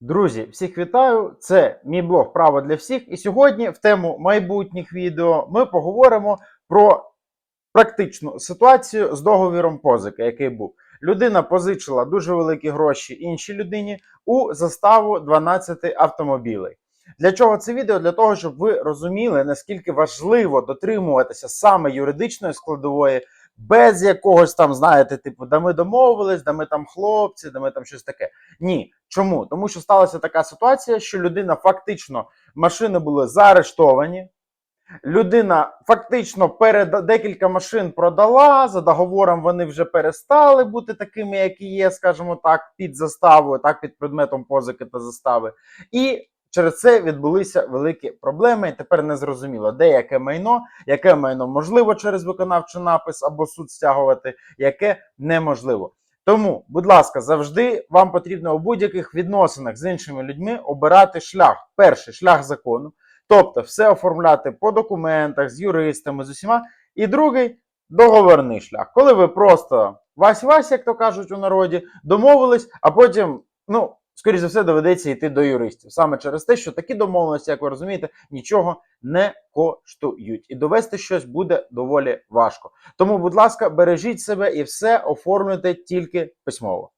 Друзі, всіх вітаю! Це мій блог Право для всіх. І сьогодні в тему майбутніх відео ми поговоримо про практичну ситуацію з договіром позики, який був. Людина позичила дуже великі гроші іншій людині у заставу 12 автомобілей. Для чого це відео? Для того, щоб ви розуміли, наскільки важливо дотримуватися саме юридичної складової, без якогось там, знаєте, типу, да ми домовились, да ми там хлопці, да ми там щось таке. Ні. Чому? Тому що сталася така ситуація, що людина фактично машини були заарештовані. Людина фактично перед декілька машин продала. За договором вони вже перестали бути такими, які є, скажімо так, під заставою, так під предметом позики та застави. І через це відбулися великі проблеми. І тепер не зрозуміло, де яке майно, яке майно можливо через виконавчий напис або суд стягувати, яке неможливо. Тому, будь ласка, завжди вам потрібно у будь-яких відносинах з іншими людьми обирати шлях. Перший шлях закону, тобто все оформляти по документах з юристами, з усіма. І другий договорний шлях, коли ви просто вась-вась, як то кажуть у народі, домовились, а потім, ну, скоріше за все, доведеться йти до юристів. Саме через те, що такі домовленості, як ви розумієте, нічого не коштують. І довести щось буде доволі важко. Тому, будь ласка, бережіть себе і все оформлюйте тільки письмово.